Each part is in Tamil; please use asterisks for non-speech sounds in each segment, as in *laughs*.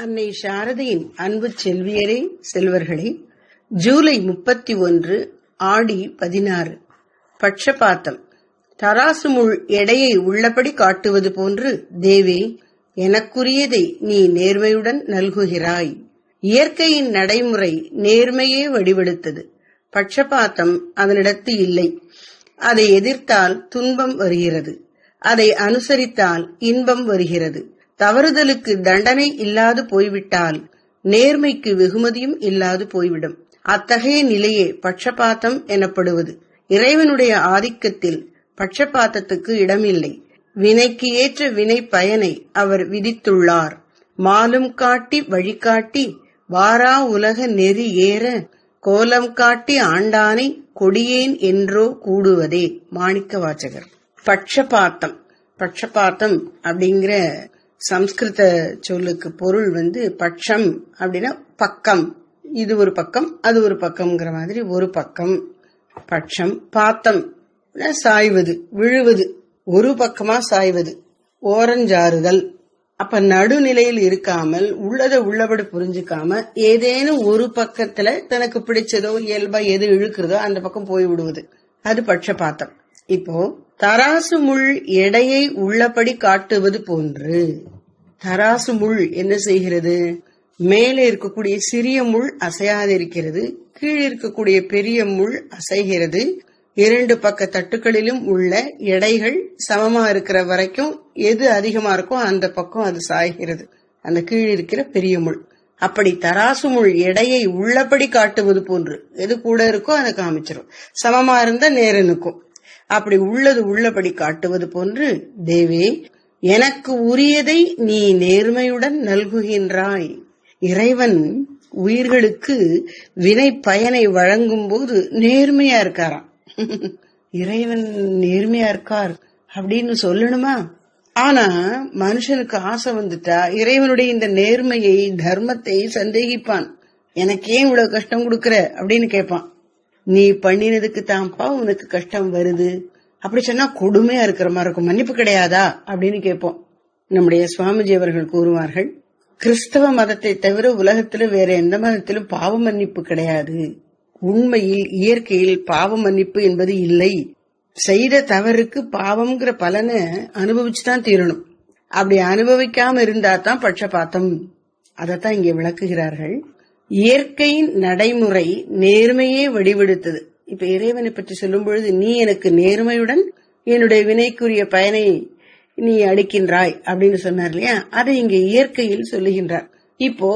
அன்னை சாரதையின் அன்பு செல்வியரே செல்வர்களே ஜூலை முப்பத்தி ஒன்று ஆடி பதினாறு. பட்சபாத்தம். தராசு முள் எடையை உள்ளபடி காட்டுவது போன்று தேவே எனக்குரியதை நீ நேர்மையுடன் நல்குகிறாய். இயற்கையின் நடைமுறை நேர்மையே வடிவெடுத்தது. பட்சபாத்தம் அதனிடத்து இல்லை. அதை எதிர்த்தால் துன்பம் வருகிறது. அதை அனுசரித்தால் இன்பம் வருகிறது. தவறுதலுக்கு தண்டனை இல்லாது போய்விட்டால் நேர்மைக்கு வெகுமதியும் இல்லாது போய்விடும். அத்தகைய நிலையே பட்சபாத்தம் எனப்படுவது. இறைவனுடைய ஆதிக்கத்தில் பட்சபாத்தத்துக்கு இடமில்லை. வினைக்கு ஏற்ற வினை பயனை அவர் விதித்துள்ளார். மாலும் காட்டி வழிகாட்டி வாரா உலக நெறி ஏற கோலம் காட்டி ஆண்டானை கொடியேன் என்றோ கூடுவதே. மாணிக்க வாசகர் பட்சபாத்தம். பட்சபாத்தம் அப்படிங்கிற சம்ஸ்கிருத சொல்லுக்கு பொருள் வந்து பட்சம் அப்படின்னா பக்கம். இது ஒரு பக்கம் அது ஒரு பக்கம்ங்கிற மாதிரி ஒரு பக்கம். பட்சம் பாத்தம். சாய்வது விழுவது. ஒரு பக்கமா சாய்வது. ஓரஞ்சாறுதல் அப்ப நடுநிலையில் இருக்காமல் உள்ளதை உள்ளபடி புரிஞ்சுக்காம ஏதேனும் ஒரு பக்கத்துல தனக்கு பிடிச்சதோ இயல்பா எது இழுக்கிறதோ அந்த பக்கம் போய் விடுவது. அது பட்சபாத்தம் இப்போ தராசு முள் எடையை உள்ளபடி காட்டுவது போன்று தராசு முள் என்ன செய்கிறது? மேலே இருக்கக்கூடிய சிறிய முள் அசையாதிருக்கிறது கீழே இருக்கக்கூடிய பெரிய முள் அசைகிறது. இரண்டு பக்க தட்டுகளிலும் உள்ள எடைகள் சமமா இருக்கிற வரைக்கும் எது அதிகமா இருக்கோ அந்த பக்கம் அது சாய்கிறது. அந்த கீழ் இருக்கிற பெரிய முள். அப்படி தராசு முள் எடையை உள்ளபடி காட்டுவது போன்று எது கூட இருக்கோ அதை காமிச்சிரும். சமமா இருந்தா நேரம் அப்படி உள்ளது உள்ளபடி காட்டுவது போன்று தேவே எனக்கு உரியதை நீ நேர்மையுடன் நல்குகின்றாய். இறைவன் உயிர்களுக்கு வினை பயனை வழங்கும் போது நேர்மையா இருக்காராம். இறைவன் நேர்மையா இருக்கார் அப்படின்னு சொல்லணுமா? ஆனா மனுஷனுக்கு ஆசை வந்துட்டா இறைவனுடைய இந்த நேர்மையை தர்மத்தை சந்தேகிப்பான். எனக்கு ஏன் இவ்வளவு கஷ்டம் கொடுக்கற? அப்படின்னு கேட்பான் நீ பண்ணினதுக்கு தான்ப்பா உனக்கு கஷ்டம் வருது. அப்படி சொன்னா கொடுமையா இருக்கிற மாதிரி இருக்கும். மன்னிப்பு கிடையாதா? அப்படின்னு கேட்போம். நம்முடைய சுவாமிஜி அவர்கள் கூறுவார்கள் கிறிஸ்தவ மதத்தை தவிர உலகத்துல வேற எந்த மதத்திலும் பாவ மன்னிப்பு கிடையாது. உண்மையில் இயற்கையில் பாவ மன்னிப்பு என்பது இல்லை. செய்த தவறுக்கு பாவம்ங்கிற பலனை அனுபவிச்சுதான் தீரணும். அப்படி அனுபவிக்காம இருந்தா தான் பட்சபாத்தம். அதைத்தான் இங்கே விளக்குகிறார்கள். இயற்கையின் நடைமுறை நேர்மையே வடிவெடுத்தது. இப்ப இறைவனை பற்றி சொல்லும் பொழுது நீ எனக்கு நேர்மையுடன் என்னுடைய வினைக்குரிய பயனை நீ அளிக்கின்றாய் அப்படின்னு சொன்னார் இல்லையா? அதை இங்க இயற்கையில் சொல்லுகின்றார். இப்போ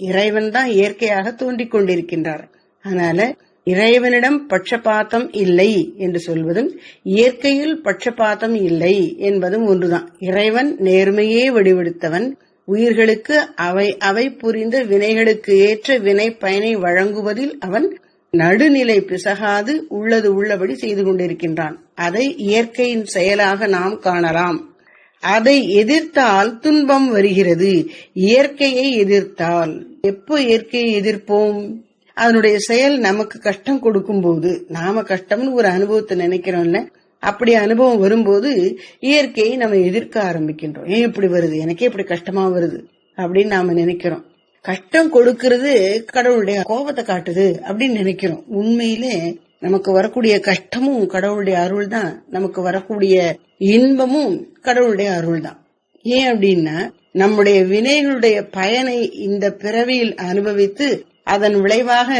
இறைவன் தான் இயற்கையாக தோன்றிக் கொண்டிருக்கின்றார். அதனால இறைவனிடம் பட்சபாத்தம் இல்லை என்று சொல்வதும் இயற்கையில் பட்சபாத்தம் இல்லை என்பதும் ஒன்றுதான். இறைவன் நேர்மையே வடிவெடுத்தவன் உயிர்களுக்கு அவை அவை புரிந்த வினைகளுக்கு ஏற்ற வினை பயனை வழங்குவதில் அவன் நடுநிலை பிசகாது உள்ளது உள்ளபடி செய்து கொண்டிருக்கின்றான். அதை இயற்கையின் செயலாக நாம் காணலாம். அதை எதிர்த்தால் துன்பம் வருகிறது. இயற்கையை எதிர்த்தால் எப்போ இயற்கையை எதிர்ப்போம்? அதனுடைய செயல் நமக்கு கஷ்டம் கொடுக்கும் போது நாம கஷ்டம்னு ஒரு அனுபவத்தை நினைக்கிறோம்ல அப்படி அனுபவம் வரும்போது இயற்கையை நம்ம எதிர்க்க ஆரம்பிக்கின்றோம். ஏன் இப்படி வருது? எனக்கே இப்படி கஷ்டமா வருது அப்படின்னு நாம நினைக்கிறோம். கஷ்டம் கொடுக்கறது கடவுளுடைய கோபத்தை காட்டுது அப்படின்னு நினைக்கிறோம். உண்மையிலே நமக்கு வரக்கூடிய கஷ்டமும் கடவுளுடைய அருள் தான் நமக்கு வரக்கூடிய இன்பமும் கடவுளுடைய அருள் தான் ஏன் அப்படின்னா நம்முடைய வினைகளுடைய பயனை இந்த பிறவியில் அனுபவித்து அதன் விளைவாக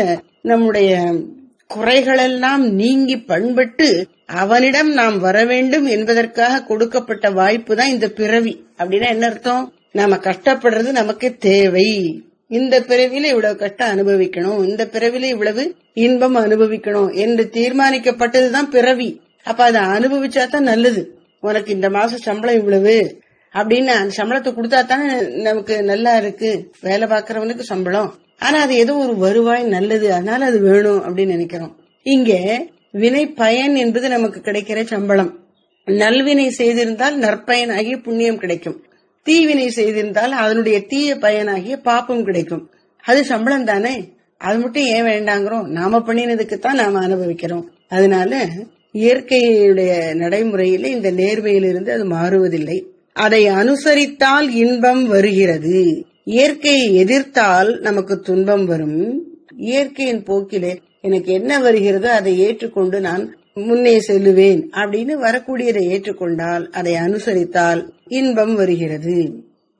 நம்முடைய குறைகளெல்லாம் நீங்கி பண்பட்டு அவனிடம் நாம் வர வேண்டும் என்பதற்காக கொடுக்கப்பட்ட வாய்ப்பு தான் இந்த பிறவி. அப்படின்னா என்ன அர்த்தம்? நாம கஷ்டப்படுறது நமக்கு தேவை. இந்த பிறவில இவ்வளவு கஷ்டம் அனுபவிக்கணும் இந்த பிறவில இவ்வளவு இன்பம் அனுபவிக்கணும் என்று தீர்மானிக்கப்பட்டதுதான் பிறவி. அப்ப அதை அனுபவிச்சா தான் நல்லது. உனக்கு இந்த மாசம் சம்பளம் இவ்வளவு அப்படின்னு அந்த சம்பளத்தை கொடுத்தா தானே நமக்கு நல்லா இருக்கு. வேலை பாக்குறவனுக்கு சம்பளம். ஆனா அது ஏதோ ஒரு வருவாய் நல்லது அதனால அது வேணும் அப்படின்னு நினைக்கிறோம். இங்க வினை பயன் என்பது நமக்கு கிடைக்கிற சம்பளம். நல்வினை செய்திருந்தால் நற்பயனாகிய புண்ணியம் கிடைக்கும். தீவினை செய்திருந்தால் அதனுடைய தீய பயனாகிய பாப்பம் கிடைக்கும். அது சம்பளம் தானே? அது மட்டும் ஏன் வேண்டாங்கிறோம்? நாம பண்ணினதுக்கு தான் நாம அனுபவிக்கிறோம். அதனால இயற்கையுடைய நடைமுறையில இந்த நேர்மையிலிருந்து அது மாறுவதில்லை. அதை அனுசரித்தால் இன்பம் வருகிறது. இயற்கையை எதிர்த்தால் நமக்கு துன்பம் வரும். இயற்கையின் போக்கிலே எனக்கு என்ன வருகிறதோ அதை ஏற்றுக்கொண்டு நான் முன்னே செல்லுவேன் அப்படின்னு வரக்கூடியதை ஏற்றுக்கொண்டால் அதை அனுசரித்தால் இன்பம் வருகிறது.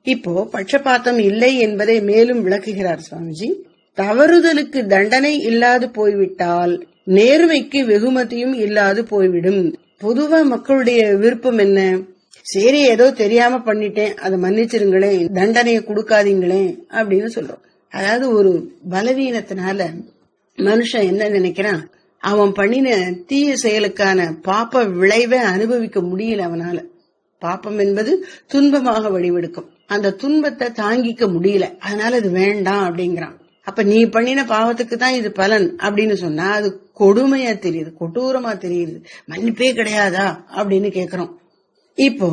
இப்போ பட்சபாத்தம் இல்லை என்பதை மேலும் விளக்குகிறார் சுவாமிஜி. தவறுதலுக்கு தண்டனை இல்லாது போய்விட்டால் நேர்மைக்கு வெகுமதியும் இல்லாது போய்விடும். பொதுவா மக்களுடைய விருப்பம் என்ன? சரி ஏதோ தெரியாம பண்ணிட்டேன் அதை மன்னிச்சிருங்களேன் தண்டனையை கொடுக்காதீங்களேன் அப்படின்னு சொல்றோம். அதாவது ஒரு பலவீனத்தினால மனுஷன் என்ன நினைக்கிறான்? அவன் பண்ணின தீய செயலுக்கான பாப்ப விளைவை அனுபவிக்க முடியல அவனால. பாப்பம் என்பது துன்பமாக வடிவெடுக்கும் அந்த துன்பத்தை தாங்கிக்க முடியல. அதனால இது வேண்டாம் அப்படிங்கிறான். அப்ப நீ பண்ணின பாவத்துக்கு தான் இது பலன் அப்படின்னு சொன்னா அது கொடுமையா தெரியுது கொடூரமா தெரியுது. மன்னிப்பே கிடையாதா அப்படின்னு கேக்குறோம். இப்போ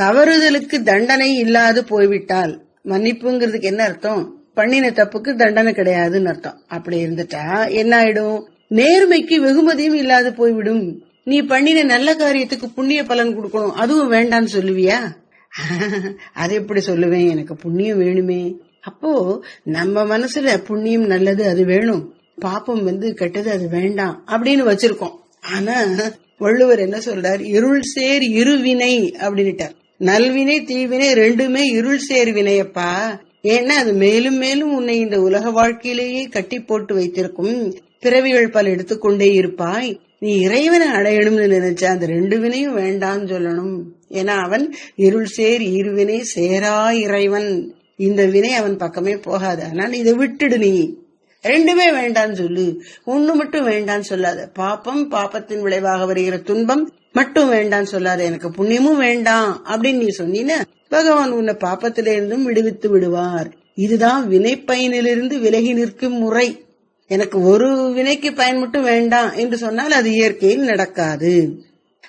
தவறுதலுக்கு தண்டனை இல்லாது போய்விட்டால் மன்னிப்புங்கிறதுக்கு என்ன அர்த்தம்? பண்ணின தப்புக்கு தண்டனை கிடையாதுன்னு அர்த்தம். அப்படி இருந்துட்டா என்ன ஆயிடும்? நேர்மைக்கு வெகுமதியும் இல்லாது போய்விடும். நீ பண்ணின நல்ல காரியத்துக்கு புண்ணிய பலன் கொடுக்கணும். அதுவும் வேண்டான்னு சொல்லுவியா? *laughs* அது எப்படி சொல்லுவேன்? எனக்கு புண்ணியம் வேணுமே. அப்போ நம்ம மனசுல புண்ணியம் நல்லது அது வேணும். பாப்பம் வந்து கெட்டது அது வேண்டாம் அப்படின்னு வச்சிருக்கோம். ஆனா வள்ளுவர் என்ன சொல்றார்? இருள் சேர் இருவினை அப்படின்னுட்டார். நல்வினை தீவினை ரெண்டுமே இருள் சேர் வினையப்பா. ஏன்னா அது மேலும் மேலும் உன்னை இந்த உலக வாழ்க்கையிலேயே கட்டி போட்டு வைத்திருக்கும். பிறவிகள் பல எடுத்துக்கொண்டே இருப்பாய். நீ இறைவனை அடையணும்னு நினைச்ச அந்த ரெண்டு வினையும் வேண்டாம்னு சொல்லணும். ஏன்னா அவன் இருள் சேர் இருவினை சேரா இறைவன். இந்த வினை அவன் பக்கமே போகாது. ஆனால் இதை விட்டுடு நீ. ரெண்டுமே வேண்டான்னு சொல்லு. ஒண்ணு மட்டும் வேண்டான்னு சொல்லாத. பாப்பம் பாப்பத்தின் விளைவாக வருகிற துன்பம் மட்டும் வேண்டான்னு சொல்லாத. எனக்கு புண்ணியமும் வேண்டாம் அப்படின்னு நீ சொன்னீன்னா பகவான் உன்னை பாப்பத்திலிருந்தும் விடுவித்து விடுவார். இதுதான் வினைப்பயனிலிருந்து விலகி நிற்கும் முறை. எனக்கு ஒரு வினைக்கு பயன் மட்டும் வேண்டாம் என்று சொன்னால் அது இயற்கையில் நடக்காது.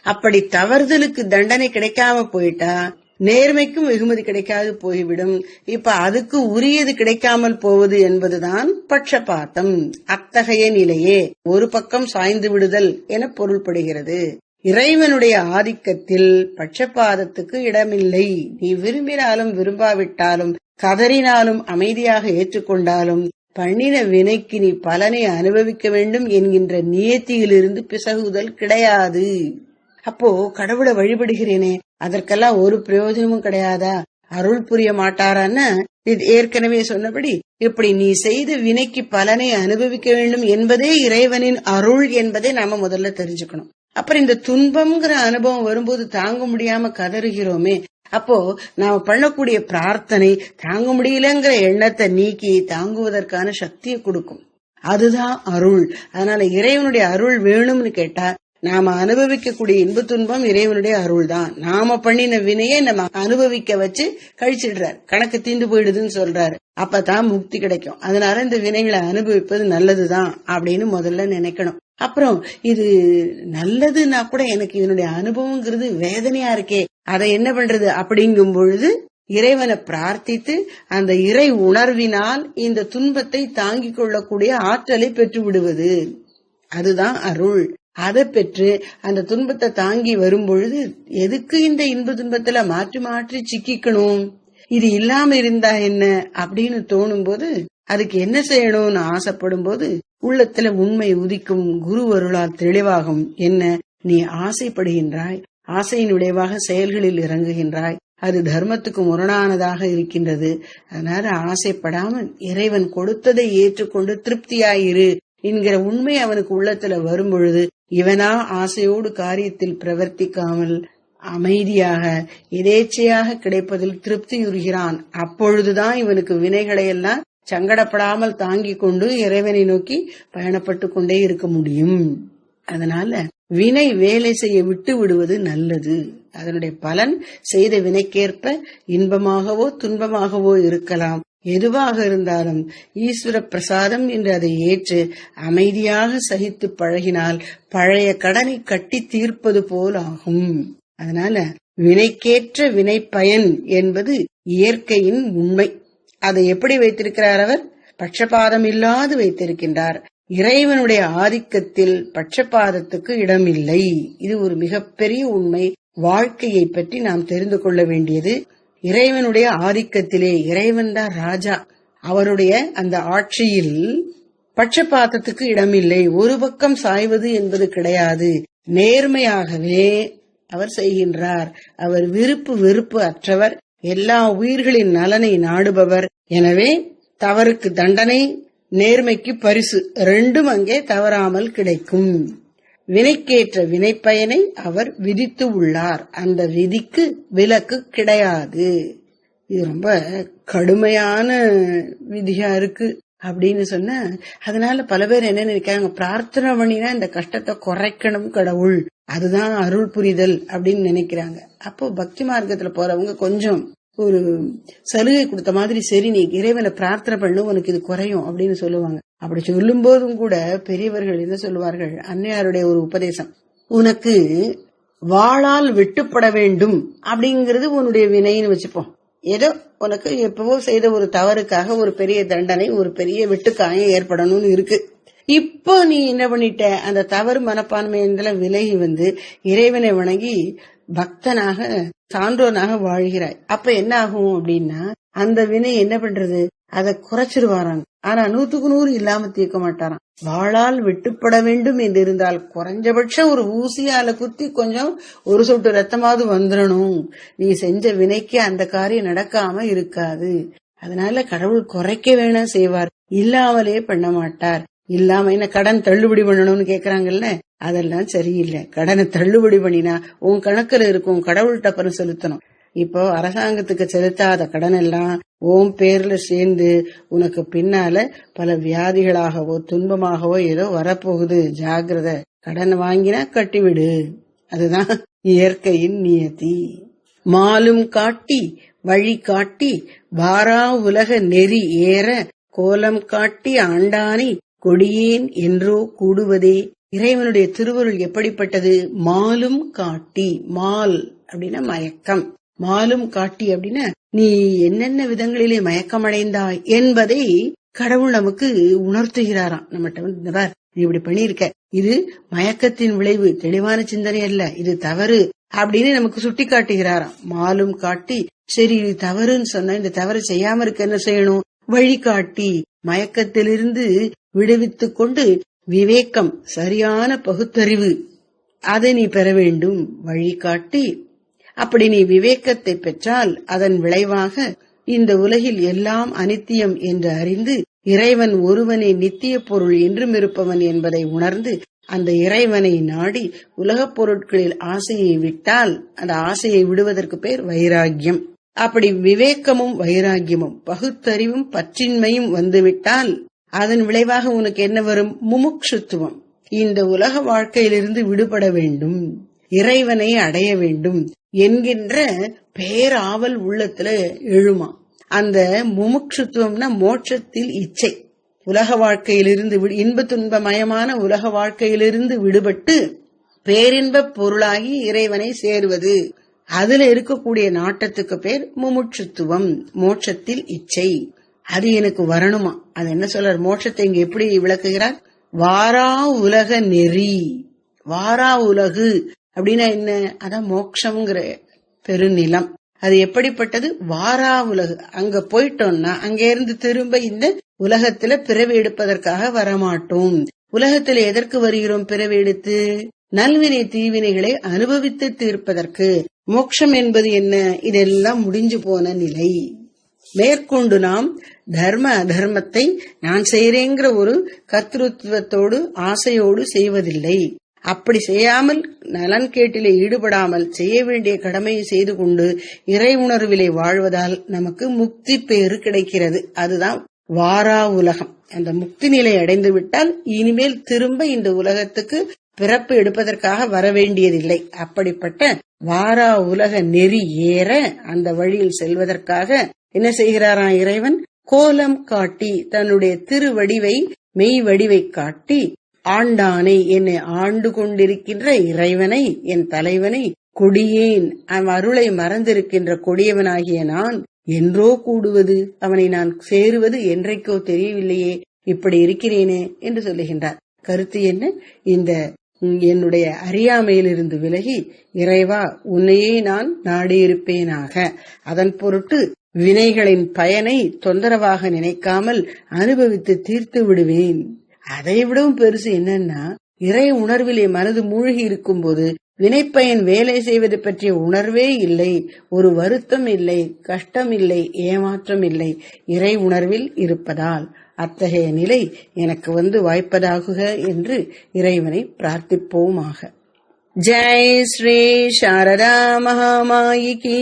அப்படி தவறுதலுக்கு தண்டனை கிடைக்காம போயிட்டா நேர்மைக்கும் வெகுமதி கிடைக்காது போய்விடும். இப்ப அதுக்கு உரியது கிடைக்காமல் போவது என்பதுதான் பட்சபாத்தம். அத்தகைய நிலையே ஒரு பக்கம் சாய்ந்து விடுதல் என பொருள்படுகிறது. இறைவனுடைய ஆதிக்கத்தில் பட்சபாதத்துக்கு இடமில்லை. நீ விரும்பினாலும் விரும்பாவிட்டாலும் கதறினாலும் அமைதியாக ஏற்றுக்கொண்டாலும் பண்ணின வினைக்கு நீ பலனை அனுபவிக்க வேண்டும் என்கின்ற நியத்தியிலிருந்து பிசகுதல் கிடையாது. அப்போ கடவுளை வழிபடுகிறேனே அதற்கெல்லாம் ஒரு பிரயோஜனமும் கிடையாதா? அருள் புரிய மாட்டாரான்னு இது ஏற்கனவே சொன்னபடி இப்படி நீ செய்த வினைக்கு பலனை அனுபவிக்க வேண்டும் என்பதே இறைவனின் அருள் என்பதை நாம முதல்ல தெரிஞ்சுக்கணும். அப்புறம் இந்த துன்பம்ங்கிற அனுபவம் வரும்போது தாங்க முடியாம கதறுகிறோமே அப்போ நாம பண்ணக்கூடிய பிரார்த்தனை தாங்க முடியலங்கிற எண்ணத்தை நீக்கி தாங்குவதற்கான சக்தியை கொடுக்கும். அதுதான் அருள். அதனால இறைவனுடைய அருள் வேணும்னு கேட்டா நாம அனுபவிக்கக்கூடிய இன்ப துன்பம் இறைவனுடைய அருள் தான் நாம பண்ணின வினையை நம்ம அனுபவிக்க வச்சு கழிச்சிடுறாரு. கணக்கு தீண்டு போயிடுதுன்னு சொல்றாரு. அப்பதான் முக்தி கிடைக்கும். அதனால இந்த வினைகளை அனுபவிப்பது நல்லதுதான் அப்படின்னு முதல்ல நினைக்கணும். அப்புறம் இது நல்லதுன்னா கூட எனக்கு இதனுடைய அனுபவங்கிறது வேதனையா இருக்கே. அதை என்ன பண்றது? அப்படிங்கும் பொழுது இறைவனை பிரார்த்தித்து அந்த இறை உணர்வினால் இந்த துன்பத்தை தாங்கிக் கொள்ளக்கூடிய ஆற்றலை பெற்று விடுவது. அதுதான் அருள். அதை பெற்று அந்த துன்பத்தை தாங்கி வரும் பொழுது எதுக்கு இந்த இன்ப துன்பத்துல மாற்றி மாற்றி சிக்கிக்கணும்? இது இல்லாம இருந்தா என்ன? அப்படின்னு தோணும் போது அதுக்கு என்ன செய்யணும்னு ஆசைப்படும் போது உள்ளத்துல உண்மை உதிக்கும் குரு அருளால் தெளிவாகும். என்ன? நீ ஆசைப்படுகின்றாய். ஆசையின் விளைவாக செயல்களில் இறங்குகின்றாய். அது தர்மத்துக்கு முரணானதாக இருக்கின்றது. அதனால ஆசைப்படாமல் இறைவன் கொடுத்ததை ஏற்றுக்கொண்டு திருப்தியாயிரு என்கிற உண்மை அவனுக்கு உள்ளத்துல வரும் பொழுது இவனா ஆசையோடு காரியத்தில் பிரவர்த்திக்காமல் அமைதியாக எதேச்சையாக கிடைப்பதில் திருப்தியுறுகிறான். அப்பொழுதுதான் இவனுக்கு வினைகளை எல்லாம் சங்கடப்படாமல் தாங்கிக் கொண்டு இறைவனை நோக்கி பயணப்பட்டு கொண்டே இருக்க முடியும். அதனால வினை வேலை செய்ய விட்டு விடுவது நல்லது. அதனுடைய பலன் செய்த வினைக்கேற்ப இன்பமாகவோ துன்பமாகவோ இருக்கலாம். எதுவாக இருந்தாலும் ஈஸ்வர பிரசாதம் என்று அதை ஏற்று அமைதியாக சகித்து பழகினால் பழைய கடனை கட்டி தீர்ப்பது போல் ஆகும். அதனால வினைக்கேற்ற வினை பயன் என்பது இயற்கையின் உண்மை. அதை எப்படி வைத்திருக்கிறார் அவர்? பட்சபாதம் இல்லாது வைத்திருக்கின்றார். இறைவனுடைய ஆதிக்கத்தில் பட்சபாதத்துக்கு இடமில்லை. இது ஒரு மிகப்பெரிய உண்மை. வாழ்க்கையை பற்றி நாம் தெரிந்து கொள்ள வேண்டியது இறைவனுடைய ஆதிக்கத்திலே. இறைவன் தான் ராஜா. அவருடைய அந்த ஆட்சியில் பட்சபாதத்துக்கு இடமில்லை. ஒரு பக்கம் சாய்வது என்பது கிடையாது. நேர்மையாகவே அவர் செய்கின்றார். அவர் விருப்பு வெறுப்பு அற்றவர். எல்லா உயிர்களின் நலனை நாடுபவர். எனவே தவறுக்கு தண்டனை நேர்மைக்கு பரிசு ரெண்டும் அங்கே தவறாமல் கிடைக்கும். வினைக்கேற்ற வினைப்பயனை அவர் விதித்து உள்ளார். அந்த விதிக்கு விலக்கு கிடையாது. இது ரொம்ப கடுமையான விதியா இருக்கு அப்படின்னு சொன்ன அதனால பல பேர் என்ன நினைக்கிறாங்க பிரார்த்தனை பண்ணினா இந்த கஷ்டத்தை குறைக்கணும் கடவுள். அதுதான் அருள் புரிதல் அப்படின்னு நினைக்கிறாங்க. அப்போ பக்தி மார்க்கத்துல போறவங்க கொஞ்சம் ஒரு சலுகை கொடுத்த மாதிரி சரி நீ இறைவனை பிரார்த்தனை பண்ணு உனக்கு இது குறையும் அப்படின்னு சொல்லுவாங்க. அப்படி சொல்லும் போதும் கூட பெரியவர்கள் என்ன சொல்லுவார்கள்? அன்னையாருடைய ஒரு உபதேசம். உனக்கு வாளால் வெட்டுப்பட வேண்டும் அப்படிங்கிறது உன்னுடைய வினைன்னு வச்சுப்போம். ஏதோ உனக்கு எப்பவோ செய்த ஒரு தவறுக்காக ஒரு பெரிய தண்டனை ஒரு பெரிய வெட்டுக்காயம் ஏற்படணும்னு இருக்கு. இப்போ நீ என்ன பண்ணிட்ட? அந்த தவறு மனப்பான்மையில விலகி வந்து இறைவனை வணங்கி பக்தனாக சான்றோனாக வாழ்கிறாய். அப்ப என்ன ஆகும் அப்படின்னா அந்த வினை என்ன பண்றது? அதை குறைச்சிருவாராங்க ஆனா நூத்துக்கு நூறு இல்லாம தீர்க்க மாட்டாராம். வாழால் வெட்டுப்பட வேண்டும் என்று இருந்தால் குறைஞ்சபட்சம் ஒரு ஊசியால குத்தி கொஞ்சம் ஒரு சொட்டு ரத்தமாவது வந்துடணும் நீ செஞ்ச வினைக்கு அந்த காரியம் நடக்காம இருக்காது. அதனால கடவுள் குறைக்க வேணா செய்வார். இல்லாமலே பண்ண மாட்டார். இல்லாம என்ன கடன் தள்ளுபடி பண்ணணும்னு கேக்குறாங்கல்ல? அதெல்லாம் சரியில்லை. கடனை தள்ளுபடி பண்ணினா உன் கணக்குல இருக்கும் கடவுள்கிட்ட அப்புறம் செலுத்தணும். இப்போ அரசாங்கத்துக்கு செலுத்தாத கடன் எல்லாம் ஓம் பேர்ல சேர்ந்து உனக்கு பின்னால பல வியாதிகளாகவோ துன்பமாகவோ ஏதோ வரப்போகுது. ஜாகிரத கடன் வாங்கினா கட்டிவிடு. அதுதான் இயற்கையின் நியதி. மாலும் காட்டி வழி காட்டி வாரா உலக நெறி ஏற கோலம் காட்டி ஆண்டானி கொடியேன் என்றோ கூடுவதே இறைவனுடைய திருவருள் எப்படிப்பட்டது? மாலும் காட்டி மால் அப்படின்னா மயக்கம். மாலும் காட்டி அப்படின்னா நீ என்னென்ன விதங்களிலே மயக்கமடைந்தாய் என்பதை கடவுள் நமக்கு உணர்த்துகிறாராம். நம்மகிட்ட வந்து பார் நீ இப்படி பண்ணிருக்க இது மயக்கத்தின் விளைவு தெளிவான சிந்தனை அல்ல இது தவறு அப்படின்னு நமக்கு சுட்டி காட்டுகிறாராம் மாலும் காட்டி சரி இது தவறுன்னு சொன்னா இந்த தவறு செய்யாம இருக்க என்ன செய்யணும்? வழிகாட்டி மயக்கத்திலிருந்து விடுவித்துக் கொண்டு விவேகம் சரியான பகுத்தறிவு. அதை நீ பெற வேண்டும் வழிகாட்டி. அப்படி நீ விவேகத்தை பெற்றால் அதன் விளைவாக இந்த உலகில் எல்லாம் அனித்தியம் என்று அறிந்து இறைவன் ஒருவனே நித்திய பொருள் என்றும் இருப்பவன் என்பதை உணர்ந்து அந்த இறைவனை நாடி உலகப் பொருட்களில் ஆசையை விட்டால் அந்த ஆசையை விடுவதற்கு பேர் வைராகியம் அப்படி விவேகமும் வைராகியமும் பகுத்தறிவும் பற்றின்மையும் வந்துவிட்டால் அதன் விளைவாக உனக்கு என்ன வரும்? முமுட்சுத்துவம் இந்த உலக வாழ்க்கையிலிருந்து விடுபட வேண்டும். இறைவனை அடைய வேண்டும் என்கின்ற பேராவல் உள்ளத்துல எழுமா. அந்த முமுட்சுத்துவம்னா மோட்சத்தில் இச்சை. உலக வாழ்க்கையிலிருந்து இன்ப துன்பமயமான உலக வாழ்க்கையிலிருந்து விடுபட்டு பேரின்ப பொருளாகி இறைவனை சேருவது. அதுல இருக்கக்கூடிய நாட்டத்துக்கு பேர் முமுட்சுத்துவம் மோட்சத்தில் இச்சை. அது எனக்கு வரணுமா? அது என்ன சொல்றார்? மோட்சத்தை இங்க எப்படி விளக்குகிறார்? வாரா உலக நெறி. வாரா உலகு. அப்படின்னா என்ன? அதான் மோட்சம்ங்கிற பெருநிலம். அது எப்படிப்பட்டது? வாரா உலகு. அங்க போயிட்டோம்னா அங்க இருந்து திரும்ப இந்த உலகத்துல பிறவி எடுப்பதற்காக வரமாட்டோம். உலகத்துல எதற்கு வருகிறோம் பிறவி எடுத்து? நல்வினை தீவினைகளை அனுபவித்து தீர்ப்பதற்கு. மோட்சம் என்பது என்ன? இதெல்லாம் முடிஞ்சு போன நிலை. மேற்கொண்டு நாம் தர்ம அதர்மத்தை நான் செய்யறேங்கிற ஒரு கர்த்தத்துவத்தோடு ஆசையோடு செய்வதில்லை. அப்படி செய்யாமல் நலன் கேட்டிலே ஈடுபடாமல் செய்ய வேண்டிய கடமையை செய்து கொண்டு இறை உணர்விலே வாழ்வதால் நமக்கு முக்தி பேறு கிடைக்கிறது. அதுதான் வாரா உலகம். அந்த முக்தி நிலை அடைந்து விட்டால் இனிமேல் திரும்ப இந்த உலகத்துக்கு பிறப்பு எடுப்பதற்காக வர வேண்டியதில்லை. அப்படிப்பட்ட வாரா உலக நெறி ஏற அந்த வழியில் செல்வதற்காக என்ன செய்கிறாராம் இறைவன்? கோலம் காட்டி தன்னுடைய திருவடிவை மெய் வடிவை காட்டி ஆண்டானை என்னை ஆண்டு கொண்டிருக்கின்ற இறைவனை என் தலைவனை கொடியேன் அவன் அருளை மறந்திருக்கின்ற கொடியவனாகிய நான் என்றோ கூடுவது? அவனை நான் சேருவது என்றைக்கோ தெரியவில்லையே இப்படி இருக்கிறேனே என்று சொல்லுகின்றார். கருத்து என்ன? இந்த என்னுடைய அறியாமையிலிருந்து விலகி இறைவா உன்னையே நான் நாடியிருப்பேனாக. அதன் பொருட்டு வினைகளின் பயனை தொந்தரவாக நினைக்காமல் அனுபவித்து தீர்த்து விடுவேன். அதை விடவும் பெருசு என்னன்னா இறை உணர்விலே மனது மூழ்கி இருக்கும் போது வினைப்பயன் வேலை செய்வது பற்றிய உணர்வே இல்லை ஒரு வருத்தம் இல்லை கஷ்டம் இல்லை ஏமாற்றம் இல்லை இறை உணர்வில் இருப்பதால் அத்தகைய நிலை எனக்கு வந்து வாய்ப்பதாகுக என்று இறைவனை பிரார்த்திப்போமாக. ஜெய் ஸ்ரீ சாரதா மகாமாயிகி